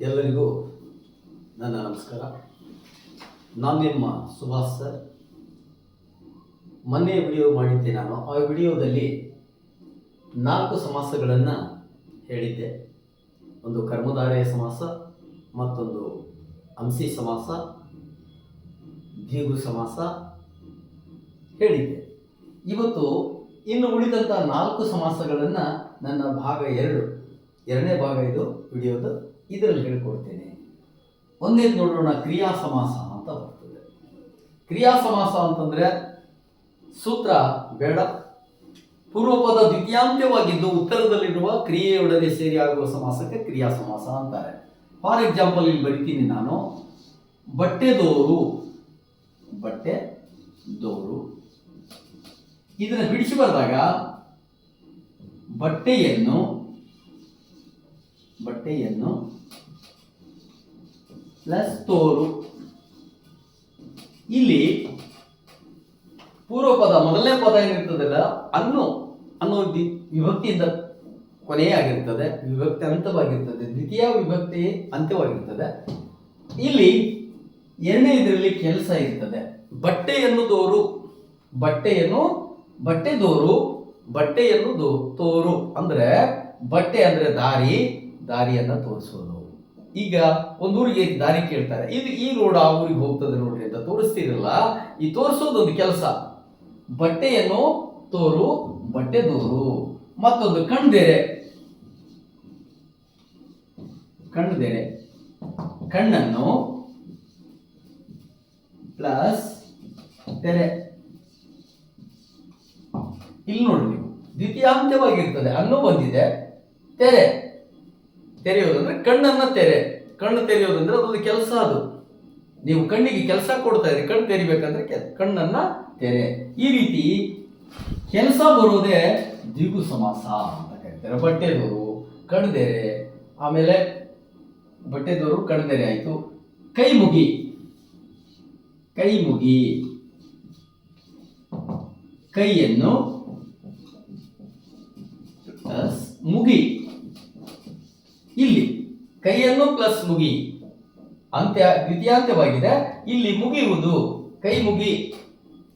ಎಲ್ಲರಿಗೂ ನನ್ನ ನಮಸ್ಕಾರ. ನಾನು ನಿಮ್ಮ ಸುಭಾಷ್ ಸರ್. ಮೊನ್ನೆ ವಿಡಿಯೋ ಮಾಡಿದ್ದೆ ನಾನು. ಆ ವಿಡಿಯೋದಲ್ಲಿ ನಾಲ್ಕು ಸಮಾಸಗಳನ್ನು ಹೇಳಿದ್ದೆ. ಒಂದು ಕರ್ಮಧಾರೆಯ ಸಮಾಸ, ಮತ್ತೊಂದು ಅಂಸಿ ಸಮಾಸ ದೀಗು ಸಮಾಸ ಹೇಳಿದ್ದೆ. ಇವತ್ತು ಇನ್ನು ಉಳಿದಂಥ ನಾಲ್ಕು ಸಮಾಸಗಳನ್ನು ನನ್ನ ಭಾಗ ಎರಡು. ಎರಡನೇ ಭಾಗ ಇದು ವಿಡಿಯೋದು. ಇದರಲ್ಲಿ ಹೇಳ್ಕೊಡ್ತೇನೆ. ಒಂದೇದು ನೋಡೋಣ ಕ್ರಿಯಾ ಸಮಾಸ ಅಂತ ಬರ್ತದೆ. ಕ್ರಿಯಾ ಸಮಾಸ ಅಂತಂದ್ರೆ ಸೂತ್ರ ಬೇಡ. ಪೂರ್ವಪದ ದ್ವಿತೀಯಾಂತ್ಯವಾಗಿದ್ದು ಉತ್ತರದಲ್ಲಿರುವ ಕ್ರಿಯೆಯೊಡನೆ ಸೇರಿ ಆಗುವ ಸಮಾಸಕ್ಕೆ ಕ್ರಿಯಾ ಸಮಾಸ ಅಂತಾರೆ. ಫಾರ್ ಎಕ್ಸಾಂಪಲ್ ಇಲ್ಲಿ ಬರಿತೀನಿ ನಾನು. ಬಟ್ಟೆದೋರು ಬಟ್ಟೆ ದೋರು ಇದನ್ನು ಬಿಡಿಸಿ ಬರೆದಾಗ ಬಟ್ಟೆಯನ್ನು ಬಟ್ಟೆಯನ್ನು ಪ್ಲಸ್ ತೋರು ಇಲ್ಲಿ ಪೂರ್ವ ಪದ, ಮೊದಲನೇ ಪದ ಏನಿರ್ತದಲ್ಲ, ಅನ್ನು, ಅನ್ನೋ ವಿಭಕ್ತಿಯಿಂದ ಕೊನೆಯಾಗಿರ್ತದೆ ವಿಭಕ್ತಿ ಅಂತವಾಗಿರ್ತದೆ, ದ್ವಿತೀಯ ವಿಭಕ್ತಿ ಅಂತ್ಯವಾಗಿರ್ತದೆ. ಇಲ್ಲಿ ಎರಡನೇ ಇದರಲ್ಲಿ ಕೆಲಸ ಇರ್ತದೆ. ಬಟ್ಟೆಯನ್ನು ದೋರು ಬಟ್ಟೆಯನ್ನು, ಬಟ್ಟೆ ದೋರು ಬಟ್ಟೆಯನ್ನು ದೋ ತೋರು. ಅಂದ್ರೆ ಬಟ್ಟೆ ಅಂದ್ರೆ ದಾರಿ, ದಾರಿಯನ್ನು ತೋರಿಸೋದು. ಈಗ ಒಂದು ಊರಿಗೆ ದಾರಿ ಕೇಳ್ತಾರೆ. ಇದು ಈ ರೋಡ್ ಆ ಊರಿಗೆ ಹೋಗ್ತದೆ ನೋಡ್ರಿ ಅಂತ ತೋರಿಸ್ತಿರಲ್ಲ? ಈ ತೋರಿಸೋದೊಂದು ಕೆಲಸ. ಬಟ್ಟೆಯನ್ನು ತೋರು, ಬಟ್ಟೆ ತೋರು. ಮತ್ತೊಂದು ಕಣ್ದೇರೆ. ಕಣ್ದೇರೆ. ಕಣ್ಣನ್ನು ಪ್ಲಸ್ ತೆರೆ. ಇಲ್ಲಿ ನೋಡಿ ನೀವು. ದ್ವಿತೀಯಾಂತ್ಯವಾಗಿರ್ತದೆ. ಅನ್ನು ಬಂದಿದೆ. ತೆರೆ. ತೆರೆಯೋದಂದ್ರೆ ಕಣ್ಣನ್ನು ತೆರೆ. ಕಣ್ಣು ತೆರೆಯೋದಂದ್ರೆ ಅದೊಂದು ಕೆಲಸ ಅದು. ನೀವು ಕಣ್ಣಿಗೆ ಕೆಲಸ ಕೊಡ್ತಾ ಇದ್ರಿ ಕಣ್ಣು ತೆರಿಬೇಕಂದ್ರೆ ಕಣ್ಣನ್ನ ತೆರೆ. ಈ ರೀತಿ ಕೆಲಸ ಬರೋದೇ ದ್ವಿಗು ಸಮಾಸ ಅಂತ ಕರೀತಾರೆ. ಬಟ್ಟೆದೋರು ಕಣ್ದೆರೆ ಆಮೇಲೆ ಬಟ್ಟೆದೋರು ಕಣ್ದೆರೆ ಆಯಿತು. ಕೈ ಮುಗಿ. ಕೈ ಮುಗಿ. ಕೈಯನ್ನು ಮುಗಿ. ಕೈಯನ್ನು ಪ್ಲಸ್ ಮುಗಿ. ಅಂತ್ಯ, ದ್ವಿತೀಯಾಂತ್ಯವಾಗಿದೆ. ಇಲ್ಲಿ ಮುಗಿಯುವುದು ಕೈ ಮುಗಿ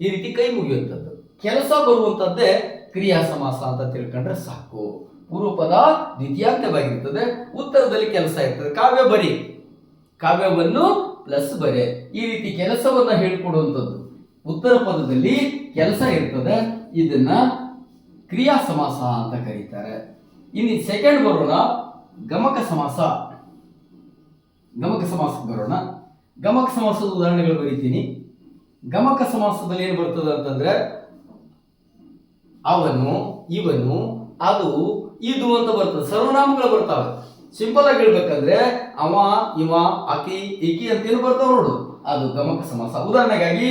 ಈ ರೀತಿ ಕೈ ಮುಗಿಯುವಂಥದ್ದು ಕೆಲಸ ಬರುವಂಥದ್ದೇ ಕ್ರಿಯಾ ಸಮಾಸ ಅಂತ ತಿಳ್ಕೊಂಡ್ರೆ ಸಾಕು. ಪೂರ್ವಪದ, ದ್ವಿತೀಯಾಂತ್ಯವಾಗಿರ್ತದೆ. ಉತ್ತರದಲ್ಲಿ ಕೆಲಸ ಇರ್ತದೆ. ಕಾವ್ಯ ಬರಿ. ಕಾವ್ಯವನ್ನು ಪ್ಲಸ್ ಬರೆ. ಈ ರೀತಿ ಕೆಲಸವನ್ನ ಹೇಳ್ಕೊಡುವಂಥದ್ದು. ಉತ್ತರ ಪದದಲ್ಲಿ ಕೆಲಸ ಇರ್ತದೆ. ಇದನ್ನ ಕ್ರಿಯಾ ಸಮಾಸ ಅಂತ ಕರೀತಾರೆ. ಇನ್ನು ಸೆಕೆಂಡ್ ಬರೋಣ ಗಮಕ ಸಮಾಸ ಗಮಕ ಸಮಾಸಕ್ಕೆ ಬರೋಣ. ಗಮಕ ಸಮಾಸದ ಉದಾಹರಣೆಗಳು ಬರೀತೀನಿ. ಗಮಕ ಸಮಾಸದಲ್ಲಿ ಏನು ಬರ್ತದೆ ಅಂತಂದ್ರೆ, ಅವನು, ಇವನು, ಅದು, ಇದು ಅಂತ ಬರ್ತದೆ. ಸರ್ವನಾಮಗಳು ಬರ್ತಾವೆ. ಸಿಂಪಲ್ ಆಗಿ ಹೇಳ್ಬೇಕಂದ್ರೆ, ಅವ, ಇವ, ಅಕಿ, ಇಕಿ ಅಂತ ಏನು ಬರ್ತಾವ ನೋಡು. ಅದು ಗಮಕ ಸಮಾಸ. ಉದಾಹರಣೆಗಾಗಿ,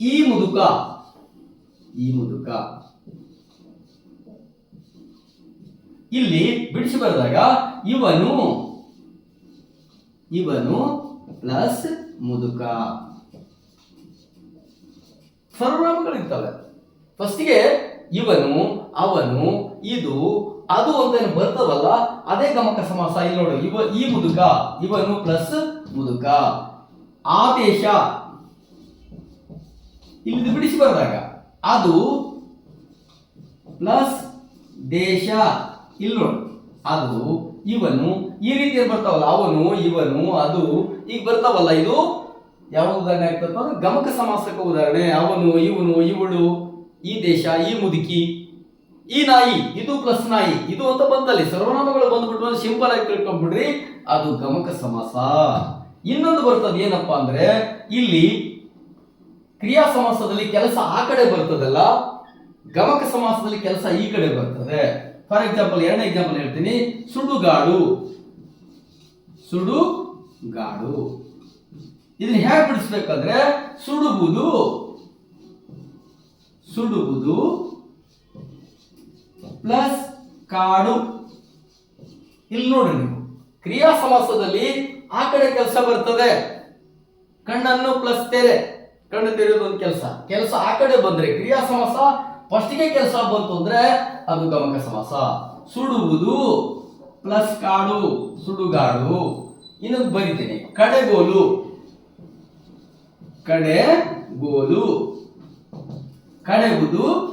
ಈ ಮುದುಕ ಈ ಮುದುಕ. ಇಲ್ಲಿ ಬಿಡಿಸಿ ಬರೆದಾಗ, ಇವನು ಇವನು ಪ್ಲಸ್ ಮುದುಕ. ಸರ್ವನಾಮಗಳಿರ್ತವೆ. ಫಸ್ಟಿಗೆ ಇವನು, ಅವನು, ಇದು, ಅದು ಅಂತ ಏನು ಬರ್ತವಲ್ಲ ಅದೇ ಗಮಕ ಸಮಾಸ. ಇಲ್ಲಿ ನೋಡು, ಇವ, ಈ ಮುದುಕ, ಇವನು ಪ್ಲಸ್ ಮುದುಕ. ಆದೇಶ. ಇಲ್ಲಿ ಬಿಡಿಸಿ ಬರೆದಾಗ ಅದು ಪ್ಲಸ್ ದೇಶ. ಇಲ್ಲಿ ನೋಡು, ಅದು ಇವನು ಈ ರೀತಿ ಏನ್ ಬರ್ತಾವಲ್ಲ, ಅವನು, ಇವನು, ಅದು ಈಗ ಬರ್ತಾವಲ್ಲ ಇದು? ಯಾವ ಉದಾಹರಣೆ ಆಗ್ತಪ್ಪ ಗಮಕ ಸಮಾಸಕ ಉದಾಹರಣೆ. ಅವನು, ಇವನು, ಇವಳು, ಈ ದೇಶ, ಈ ಮುದುಕಿ, ಈ ನಾಯಿ, ಇದು ಪ್ಲಸ್ ನಾಯಿ, ಇದು ಅಂತ ಬಂದಲ್ಲಿ ಸರ್ವನಾಮಗಳು ಬಂದ್ಬಿಟ್ಟು ಸಿಂಪಲ್ ಆಗಿ ತಿಳ್ಕೊಂಡ್ಬಿಡ್ರಿ, ಅದು ಗಮಕ ಸಮಾಸ. ಇನ್ನೊಂದು ಬರ್ತದೆ ಏನಪ್ಪಾ ಅಂದ್ರೆ, ಇಲ್ಲಿ ಕ್ರಿಯಾ ಸಮಾಸದಲ್ಲಿ ಕೆಲಸ ಆ ಕಡೆ ಬರ್ತದಲ್ಲ, ಗಮಕ ಸಮಾಸದಲ್ಲಿ ಕೆಲಸ ಈ ಕಡೆ ಬರ್ತದೆ. ಫಾರ್ ಎಕ್ಸಾಂಪಲ್ ಎರಡನೇ ಎಕ್ಸಾಂಪಲ್ ಹೇಳ್ತೀನಿ. ಸುಡುಗಾಡು. ಸುಡುಗಾಡು. ಇದನ್ನ ಹೇಗೆ ಬಿಡಿಸ್ಬೇಕಂದ್ರೆ ಸುಡುವುದು. ಸುಡುವುದು ಪ್ಲಸ್ ಕಾಡು. ಇಲ್ಲಿ ನೋಡ್ರಿ ನೀವು. ಕ್ರಿಯಾ ಸಮಾಸದಲ್ಲಿ ಆ ಕಡೆ ಕೆಲಸ ಬರ್ತದೆ. ಕಣ್ಣನ್ನು ಪ್ಲಸ್ ತೆರೆ. ಕಣ್ಣು ತೆರೆಯೋದು ಒಂದು ಕೆಲಸ. ಕೆಲಸ ಆ ಕಡೆ ಬಂದ್ರೆ ಕ್ರಿಯಾ ಸಮಾಸ ಫಸ್ಟಿಗೆ ಕೆಲಸ ಬಂತು ಅಂದ್ರೆ ಅದು ಗಮಕ ಸಮಾಸ. ಸುಡುವುದು ಪ್ಲಸ್ ಕಾಡು, ಸುಡುಗಾಡು. ಇನ್ನೊಂದು ಬರಿತೇನೆ, ಕಡೆಗೋಲು. ಕಡೆಗೋಲು. ಕಡೆಗುದು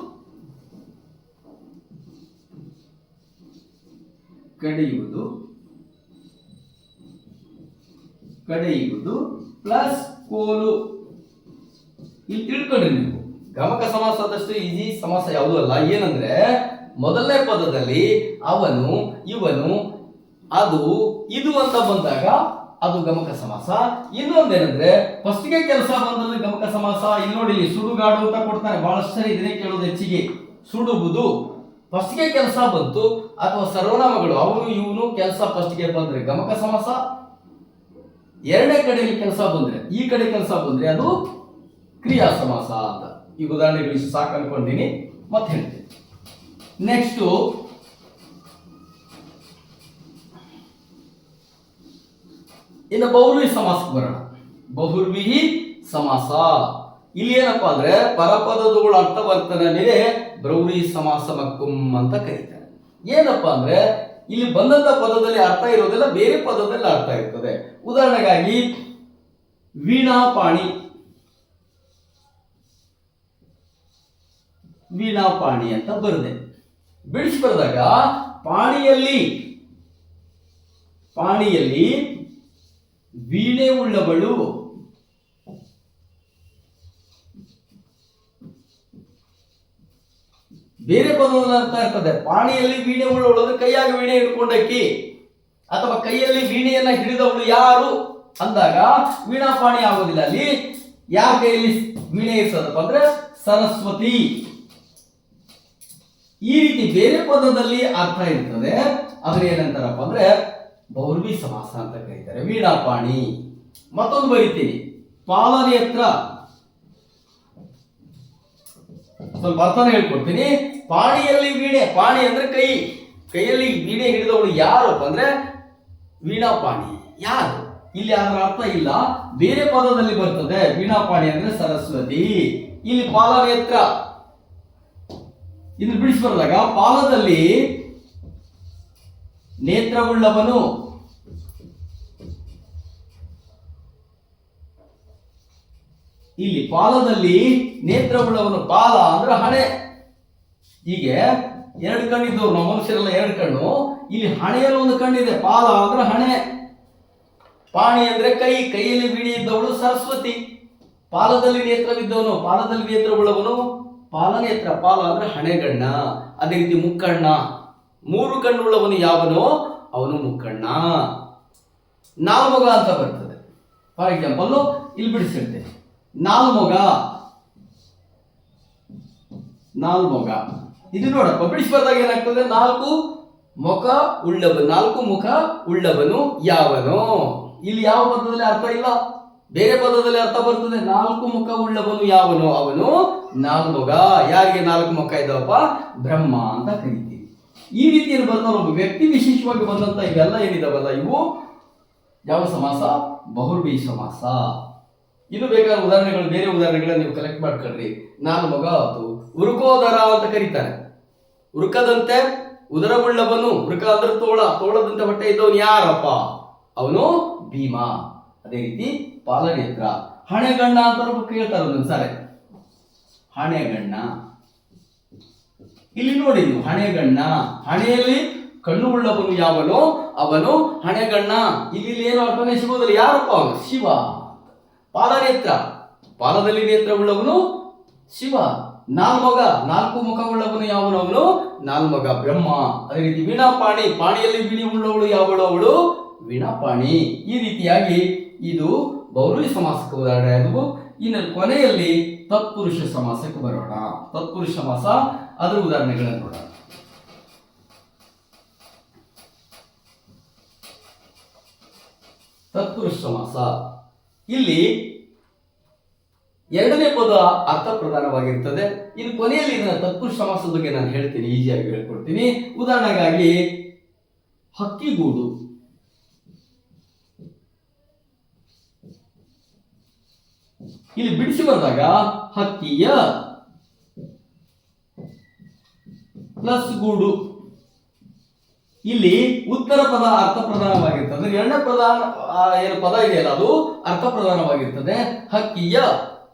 ಕಡೆಯುವುದು. ಕಡೆಯುವುದು ಪ್ಲಸ್ ಕೋಲು. ಇಲ್ಲಿ ತಿಳ್ಕೊಂಡ್ರಿ ನೀವು. ಗಮಕ ಸಮಾಸದಷ್ಟು ಈಜಿ ಸಮಾಸ ಯಾವುದೂ ಅಲ್ಲ. ಏನಂದ್ರೆ, ಮೊದಲನೇ ಪದದಲ್ಲಿ ಅವನು, ಇವನು, ಅದು, ಇದು ಅಂತ ಬಂದಾಗ ಅದು ಗಮಕ ಸಮಾಸ. ಇನ್ನೊಂದೇನಂದ್ರೆ ಫಸ್ಟ್ಗೆ ಕೆಲಸ ಬಂದ್ರೆ ಗಮಕ ಸಮಾಸ. ಇಲ್ಲಿ ನೋಡಿ ಸುಡುಗಾಡು ಅಂತ ಕೊಡ್ತಾರೆ. ಬಹಳಷ್ಟು ಸರಿ ಇದನ್ನೇ ಕೇಳೋದು ಹೆಚ್ಚಿಗೆ. ಸುಡುವುದು ಫಸ್ಟ್ಗೆ ಕೆಲಸ ಬಂತು. ಅಥವಾ ಸರ್ವನಾಮಗಳು, ಅವನು, ಇವನು ಕೆಲಸ ಫಸ್ಟ್ಗೆ ಬಂದ್ರೆ ಗಮಕ ಸಮಾಸ. ಎರಡನೇ ಕಡೆಯಲ್ಲಿ ಕೆಲಸ ಬಂದ್ರೆ, ಈ ಕಡೆ ಕೆಲಸ ಬಂದ್ರೆ ಅದು ಕ್ರಿಯಾ ಸಮಾಸ ಅಂತ. ಈ ಉದಾಹರಣೆಗಳು ಇಷ್ಟು ಸಾಕು ಅನ್ಕೊಂಡಿನಿ ಮತ್ತೆ ಹೇಳ್ತೀನಿ. ನೆಕ್ಸ್ಟ್ ಇನ್ನು ಬಹುರ್ವಿ ಸಮಾಸಕ್ಕೆ ಬರೋಣ. ಬಹುರ್ವಿಹಿ ಸಮಾಸ. ಇಲ್ಲಿ ಏನಪ್ಪಾ ಅಂದ್ರೆ ಪರಪದಗಳು ಅರ್ಥವರ್ತನೆ ಮೇಲೆ ಬ್ರೌರಿ ಸಮಾಸ ಮಕ್ಕುಂ ಅಂತ ಕರೀತಾರೆ. ಏನಪ್ಪಾ ಅಂದ್ರೆ, ಇಲ್ಲಿ ಬಂದಂತ ಪದದಲ್ಲಿ ಅರ್ಥ ಇರೋದಿಲ್ಲ, ಬೇರೆ ಪದದಲ್ಲಿ ಅರ್ಥ ಇರ್ತದೆ. ಉದಾಹರಣೆಗಾಗಿ, ವೀಣಾಪಾಣಿ. ವೀಣಾಪಾಣಿ ಅಂತ ಬರೆದೆ ಬಿಡಿಸಿ ಬರೆದಾಗ ಪಾಣಿಯಲ್ಲಿ ಪಾಣಿಯಲ್ಲಿ ವೀಣೆ ಉಳ್ಳವಳು. ಬೇರೆ ಪದವನ್ನು ಅಂತ ಇರ್ತದೆ. ಪಾಣಿಯಲ್ಲಿ ವೀಣೆ ಉಳ್ಳವಳು ಅಂದ್ರೆ ಕೈಯಾಗಿ ವೀಣೆ ಹಿಡ್ಕೊಂಡಕ್ಕಿ, ಅಥವಾ ಕೈಯಲ್ಲಿ ವೀಣೆಯನ್ನ ಹಿಡಿದವಳು ಯಾರು ಅಂದಾಗ ವೀಣಾ ಪಾಣಿ ಆಗೋದಿಲ್ಲ. ಅಲ್ಲಿ ಯಾರ ಕೈಯಲ್ಲಿ ವೀಣೆ ಇರ್ತದಪ್ಪ ಅಂದ್ರೆ ಸರಸ್ವತಿ. ಈ ರೀತಿ ಬೇರೆ ಪದದಲ್ಲಿ ಅರ್ಥ ಇರ್ತದೆ ಅದನ್ನ ಏನಂತಾರಪ್ಪ ಅಂದ್ರೆ ಬೌರ್ವಿ ಸಮಾಸ ಅಂತ ಕರೀತಾರೆ. ವೀಣಾಪಾಣಿ. ಮತ್ತೊಂದು ಬರೀತೀನಿ. ಪಾಲನೇತ್ರ ಸ್ವಲ್ಪ ಅರ್ಥನ ಹೇಳ್ಕೊಡ್ತೀನಿ. ಪಾಣಿಯಲ್ಲಿ ವೀಣೆ, ಪಾಣಿ ಅಂದ್ರೆ ಕೈ. ಕೈಯಲ್ಲಿ ವೀಣೆ ಹಿಡಿದವಳು ಯಾರಪ್ಪ ಅಂದ್ರೆ ವೀಣಾಪಾಣಿ. ಯಾರು? ಇಲ್ಲಿ ಅದರ ಅರ್ಥ ಇಲ್ಲ. ಬೇರೆ ಪದದಲ್ಲಿ ಬರ್ತದೆ, ವೀಣಾಪಾಣಿ ಅಂದ್ರೆ ಸರಸ್ವತಿ. ಇಲ್ಲಿ ಪಾಲನೇತ್ರ ಇನ್ನು ಬಿಡಿಸಿ ಬರೆದಾಗ, ಪಾಲದಲ್ಲಿ ನೇತ್ರವುಳ್ಳವನು ಇಲ್ಲಿ ಪಾಲದಲ್ಲಿ ನೇತ್ರವುಳ್ಳವನು ಪಾಲ ಅಂದ್ರೆ ಹಣೆ. ಹೀಗೆ ಎರಡು ಕಣ್ಣಿದ್ದವ್ರು, ನಾವು ಮನುಷ್ಯರೆಲ್ಲ ಎರಡು ಕಣ್ಣು. ಇಲ್ಲಿ ಹಣೆಯಲ್ಲಿ ಒಂದು ಕಣ್ಣಿದೆ, ಪಾಲ ಅಂದ್ರೆ ಹಣೆ. ಪಾಣಿ ಅಂದ್ರೆ ಕೈ, ಕೈಯಲ್ಲಿ ಬಿಡಿ ಇದ್ದವಳು ಸರಸ್ವತಿ. ಪಾಲದಲ್ಲಿ ನೇತ್ರವಿದ್ದವನು, ಪಾಲದಲ್ಲಿ ನೇತ್ರವುಳ್ಳವನು ಪಾಲನೇತ್ರ ಪಾಲ ಅಂದ್ರೆ ಹಣೆಗಣ್ಣ, ಅದೇ ರೀತಿ ಮುಕ್ಕಣ್ಣ. ಮೂರು ಕಣ್ಣುಳ್ಳವನು ಯಾವನೋ? ಅವನು ಮುಕ್ಕಣ್ಣ. ನಾಲ್ಮೊಗ ಅಂತ ಬರ್ತದೆ. ಫಾರ್ ಎಕ್ಸಾಂಪಲ್ ಇಲ್ಲಿ ಬಿಡಿಸಿರ್ತೇನೆ ನಾಲ್ಮೊಗ ನಾಲ್ಮೊಗ ಇದು ನೋಡಪ್ಪ ಬಿಡಿಸ್ಬಾರ್ದಾಗ ಏನಾಗ್ತದೆ? ನಾಲ್ಕು ಮುಖ ಉಳ್ಳವ ನಾಲ್ಕು ಮುಖ ಉಳ್ಳವನು ಯಾವನು? ಇಲ್ಲಿ ಯಾವ ಪದದಲ್ಲಿ ಅರ್ಥ ಇಲ್ಲ. ಬೇರೆ ಪದದಲ್ಲಿ ಅರ್ಥ ಬರ್ತದೆ. ನಾಲ್ಕು ಮುಖ ಉಳ್ಳವನು ಯಾವನು? ಅವನು ನಾಲ್ಮೊಗ ಯಾರಿಗೆ ನಾಲ್ಕು ಮುಖ ಇದ್ದಾವಪ್ಪ ಬ್ರಹ್ಮ ಅಂತ ಕರಿತೀವಿ. ಈ ರೀತಿಯಲ್ಲಿ ಬಂದ ಒಂದು ವ್ಯಕ್ತಿ ವಿಶೇಷವಾಗಿ ಬಂದಂತ ಇವೆಲ್ಲ ಏನಿದಾವಲ್ಲ ಇವು? ಯಾವ ಸಮಾಸ? ಬಹುರ್ಬಿ ಸಮಾಸ. ಇದು ಬೇಕಾದ ಉದಾಹರಣೆಗಳು, ಬೇರೆ ಉದಾಹರಣೆಗಳನ್ನ ನೀವು ಕಲೆಕ್ಟ್ ಮಾಡ್ಕೊಳ್ರಿ. ನಾನು ಮಗ ಅದು ಉರುಕೋದರ ಅಂತ ಕರೀತಾರೆ. ಉರುಕದಂತೆ ಉದರವುಳ್ಳವನು, ಉರುಕ ಅಂದ್ರೆ ತೋಳ, ತೋಳದಂತೆ ಹೊಟ್ಟೆ ಇದ್ದವನು ಯಾರಪ್ಪ? ಅವನು ಭೀಮ. ಅದೇ ರೀತಿ ಪಾಲನೇತ್ರ. ಹಣೆಗಣ್ಣ ಅಂತ ಕೇಳ್ತಾರೆ ಒಂದೊಂದ್ಸಾರಿ ಹಣೆಗಣ್ಣ. ಇಲ್ಲಿ ನೋಡಿ ನೀವು, ಹಣೆಗಣ್ಣ. ಹಣೆಯಲ್ಲಿ ಕಣ್ಣು ಉಳ್ಳವನು ಯಾವನು? ಅವನು ಹಣೆಗಣ್ಣ. ಇಲ್ಲಿ ಏನು ಅರ್ಥನೇ ಸಿಗುವುದಿಲ್ಲ. ಯಾರಪ್ಪ? ಅವನು ಶಿವ. ಪಾಲನೇತ್ರ ಪಾಲದಲ್ಲಿ ನೇತ್ರ ಉಳ್ಳವನು ಶಿವ. ನಾಲ್ಮಗ, ನಾಲ್ಕು ಮುಖ ಉಳ್ಳವನು ಯಾವನು? ಅವನು ನಾಲ್ಮಗ ಬ್ರಹ್ಮ. ಅದೇ ರೀತಿ ವೀಣಾಪಾಣಿ. ಪಾಣಿಯಲ್ಲಿ ವೀಣೆ ಉಳ್ಳವಳು ಯಾವಳು? ಅವಳು ವೀಣಾಪಾಣಿ. ಈ ರೀತಿಯಾಗಿ ಇದು ಬೌರುಳಿ ಸಮಾಸಕ್ಕೆ ಉದಾಹರಣೆ ಇನ್ನು ಕೊನೆಯಲ್ಲಿ ತತ್ಪುರುಷ ಸಮಾಸಕ್ಕೆ ಬರೋಣ. ತತ್ಪುರುಷ ಸಮಾಸ, ಅದರ ಉದಾಹರಣೆಗಳನ್ನು ನೋಡೋಣ. ತತ್ಪುರುಷ ಸಮಾಸ. ಇಲ್ಲಿ ಎರಡನೇ ಪದ ಅರ್ಥ ಪ್ರಧಾನವಾಗಿರ್ತದೆ. ಇನ್ನು ಕೊನೆಯಲ್ಲಿ ಇದನ್ನ ತತ್ಪುರುಷ ಸಮಾಸದ ಬಗ್ಗೆ ನಾನು ಹೇಳ್ತೀನಿ, ಈಸಿಯಾಗಿ ಹೇಳ್ಕೊಡ್ತೀನಿ. ಉದಾಹರಣೆಗಾಗಿ ಹಕ್ಕಿಗೂಡು. ಇಲ್ಲಿ ಬಿಡಿಸಿ ಬಂದಾಗ ಹಕ್ಕಿಯ ಪ್ಲಸ್ ಗೂಡು. ಇಲ್ಲಿ ಉತ್ತರ ಪದ ಅರ್ಥ ಪ್ರಧಾನವಾಗಿರ್ತದೆ. ಎರಡನೇ ಪ್ರಧಾನ ಏನು ಪದ ಇದೆಯಲ್ಲ ಅದು? ಅರ್ಥ ಪ್ರಧಾನವಾಗಿರ್ತದೆ. ಹಕ್ಕಿಯ,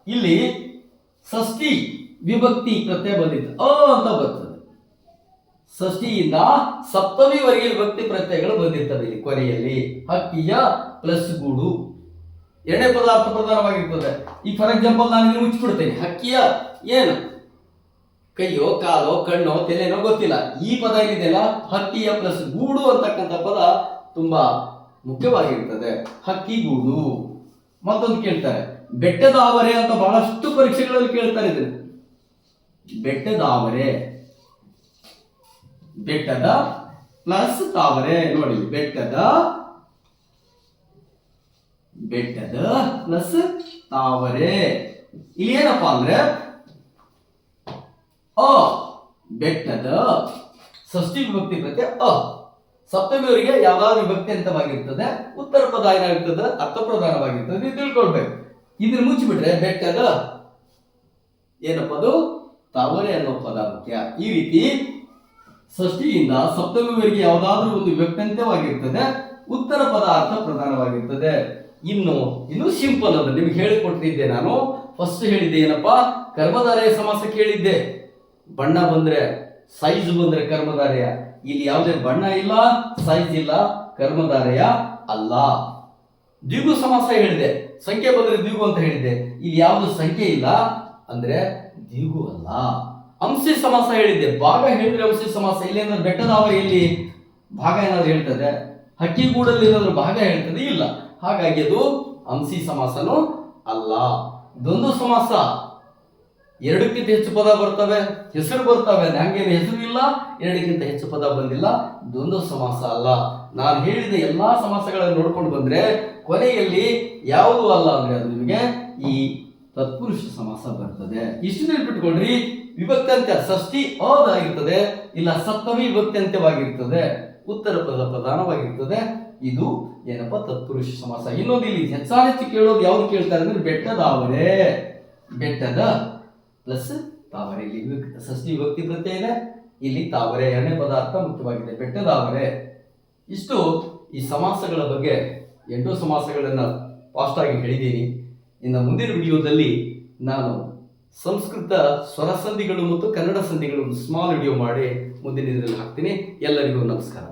ಇಲ್ಲಿ ಷಷ್ಠಿ ವಿಭಕ್ತಿ ಪ್ರತ್ಯಯ ಬಂದಿತ್ತು. ಅ ಅಂತ ಬರ್ತದೆ. ಷಷ್ಠಿಯಿಂದ ಸಪ್ತಮಿವರೆಗೆ ವಿಭಕ್ತಿ ಪ್ರತ್ಯಯಗಳು ಬಂದಿರ್ತದೆ ಇಲ್ಲಿ ಕೊನೆಯಲ್ಲಿ. ಹಕ್ಕಿಯ ಪ್ಲಸ್ ಗೂಡು. ಎರಡನೇ ಪದ ಅರ್ಥ ಪ್ರಧಾನವಾಗಿರ್ತದೆ. ಈ ಫಾರ್ ಎಕ್ಸಾಂಪಲ್ ನಾನು ಇಲ್ಲಿ ಮುಚ್ಚಿಬಿಡ್ತೇನೆ. ಹಕ್ಕಿಯ ಏನು? ಕೈಯೋ, ಕಾಲೋ, ಕಣ್ಣೋ, ತಲೆನೋ ಗೊತ್ತಿಲ್ಲ. ಈ ಪದ ಏನಿದೆಯಲ್ಲ? ಹಕ್ಕಿಯ ಪ್ಲಸ್ ಗೂಡು ಅಂತಕ್ಕಂಥ ಪದ ತುಂಬಾ ಮುಖ್ಯವಾಗಿರ್ತದೆ. ಹಕ್ಕಿ, ಗೂಡು. ಮತ್ತೊಂದು ಕೇಳ್ತಾರೆ. ಬೆಟ್ಟದ ಆವರೆ ಅಂತ ಬಹಳಷ್ಟು ಪರೀಕ್ಷೆಗಳಲ್ಲಿ ಕೇಳ್ತಾರೆ ಇದನ್ನು. ಬೆಟ್ಟದ ಆವರೆ. ಬೆಟ್ಟದ ಪ್ಲಸ್ ತಾವರೆ. ನೋಡಿ, ಬೆಟ್ಟದ ಬೆಟ್ಟದ ಪ್ಲಸ್ ತಾವರೆ. ಇಲ್ಲಿ ಏನಪ್ಪಾ ಅಂದ್ರೆ, ಅ ಬೆಟ್ಟದ ಷಷ್ಠಿ ವಿಭಕ್ತಿ ಪ್ರತ್ಯಯ ಅ. ಸಪ್ತಮಿಯವರಿಗೆ ಯಾವ್ದಾದ್ರು ವಿಭಕ್ತಿ ಅಂತವಾಗಿರ್ತದೆ ಉತ್ತರ ಪ್ರಧಾನ ಏನಾಗಿರ್ತದೆ, ಅರ್ಥ ಪ್ರಧಾನವಾಗಿರ್ತದೆ ನೀವು ತಿಳ್ಕೊಳ್ಬೇಕು. ಇದನ್ನ ಮುಚ್ಚಿಬಿಟ್ರೆ ಬೆಟ್ಟದ ಏನಪ್ಪ ಅದು? ತಾವರೆ ಅನ್ನೋ ಪದ ಮುಖ್ಯ. ಈ ರೀತಿ ಷಷ್ಠಿಯಿಂದ ಸಪ್ತಮಿವರೆಗೆ ಯಾವುದಾದ್ರೂ ಒಂದು ವ್ಯಕ್ತಂತ್ಯವಾಗಿರ್ತದೆ ಉತ್ತರ ಪದ ಅರ್ಥ ಪ್ರಧಾನವಾಗಿರ್ತದೆ. ಇನ್ನು ಇನ್ನು ಸಿಂಪಲ್ ಅದು ನಿಮ್ಗೆ ಹೇಳಿಕೊಟ್ಟಿದ್ದೆ ನಾನು. ಫಸ್ಟ್ ಹೇಳಿದ್ದೆ ಏನಪ್ಪಾ? ಕರ್ಮಧಾರೆಯ ಸಮಾಸ ಕೇಳಿದ್ದೆ. ಬಣ್ಣ ಬಂದ್ರೆ ಸೈಜ್ ಬಂದ್ರೆ ಕರ್ಮಧಾರೆಯ. ಇಲ್ಲಿ ಯಾವುದೇ ಬಣ್ಣ ಇಲ್ಲ ಸೈಜ್ ಇಲ್ಲ, ಕರ್ಮಧಾರೆಯ ಅಲ್ಲ. ದ್ವಿಗು ಸಮಾಸ ಹೇಳಿದೆ. ಸಂಖ್ಯೆ ಬಂದ್ರೆ ದ್ವಿಗು ಅಂತ ಹೇಳಿದ್ದೆ ಇಲ್ಲಿ ಯಾವುದು ಸಂಖ್ಯೆ ಇಲ್ಲ ಅಂದ್ರೆ ದ್ವಿಗು ಅಲ್ಲ. ಅಂಶಿ ಸಮಾಸ ಹೇಳಿದ್ದೆ. ಭಾಗ ಹೇಳಿದ್ರೆ ಅಂಶಿ ಸಮಾಸ. ಇಲ್ಲಿ ಅಂದ್ರೆ ಬೆಟ್ಟದ ಅವರಿಯಲ್ಲಿ ಭಾಗ ಏನಾದ್ರು ಹೇಳ್ತದೆ? ಹಕ್ಕಿ ಗೂಡಲ್ಲಿ ಏನಾದ್ರು ಭಾಗ ಹೇಳ್ತದೆ? ಇಲ್ಲ. ಹಾಗಾಗಿ ಅದು ಅಂಸಿ ಸಮಾಸನೂ ಅಲ್ಲ. ದ್ವಂದ್ವ ಸಮಾಸ. ಎರಡಕ್ಕಿಂತ ಹೆಚ್ಚು ಪದ ಬರ್ತವೆ, ಹೆಸರು ಬರ್ತವೆ ಹಂಗೇನು ಹೆಸರು ಇಲ್ಲ, ಎರಡಕ್ಕಿಂತ ಹೆಚ್ಚು ಪದ ಬಂದಿಲ್ಲ, ದ್ವಂದ್ವ ಸಮಾಸ ಅಲ್ಲ. ನಾನು ಹೇಳಿದ ಎಲ್ಲಾ ಸಮಾಸಗಳನ್ನು ನೋಡ್ಕೊಂಡು ಬಂದ್ರೆ, ಕೊನೆಯಲ್ಲಿ ಯಾವುದು ಅಲ್ಲ ಅಂದ್ರೆ ಅದು ನಿಮಗೆ ಈ ತತ್ಪುರುಷ ಸಮಾಸ ಬರ್ತದೆ. ಇಷ್ಟು ನೆನ್ಪಿಟ್ಕೊಳ್ರಿ ವಿಭಕ್ತ್ಯಂತ್ಯ ಷಷ್ಠಿ ಅದಾಗಿರ್ತದೆ, ಇಲ್ಲ ಸಪ್ತಮಿ ವಿಭಕ್ತ್ಯಂತ್ಯವಾಗಿರ್ತದೆ, ಉತ್ತರ ಪದ ಪ್ರಧಾನವಾಗಿರ್ತದೆ, ಇದು ಏನಪ್ಪ, ತತ್ಪುರುಷ ಸಮಾಸ. ಇನ್ನೊಂದು ಇಲ್ಲಿ ಹೆಚ್ಚಾನೆಚ್ಚು ಕೇಳೋದು ಯಾವ್ದು ಕೇಳ್ತಾರೆ ಅಂದ್ರೆ ಬೆಟ್ಟದಾವರೆ ಬೆಟ್ಟದ ಪ್ಲಸ್ ತಾವರೆ. ಇಲ್ಲಿ ಷಷ್ಠಿ ವಿಭಕ್ತಿ ಪ್ರತ್ಯಯ ಇದೆ. ಇಲ್ಲಿ ತಾವರೆ ಎರಡನೇ ಪದಾರ್ಥ ಮುಖ್ಯವಾಗಿದೆ. ಬೆಟ್ಟದಾವರೆ ಇಷ್ಟು ಈ ಸಮಾಸಗಳ ಬಗ್ಗೆ ಎಂಟು ಸಮಾಸಗಳನ್ನು ಫಾಸ್ಟ್ ಆಗಿ ಹೇಳಿದ್ದೀನಿ. ಇನ್ನು ಮುಂದಿನ ವಿಡಿಯೋದಲ್ಲಿ ನಾನು ಸಂಸ್ಕೃತ ಸ್ವರ ಸಂಧಿಗಳು ಮತ್ತು ಕನ್ನಡ ಸಂಧಿಗಳು ಸ್ಮಾಲ್ ವಿಡಿಯೋ ಮಾಡಿ ಮುಂದಿನ ಇದರಲ್ಲಿ ಹಾಕ್ತೀನಿ. ಎಲ್ಲರಿಗೂ ನಮಸ್ಕಾರ.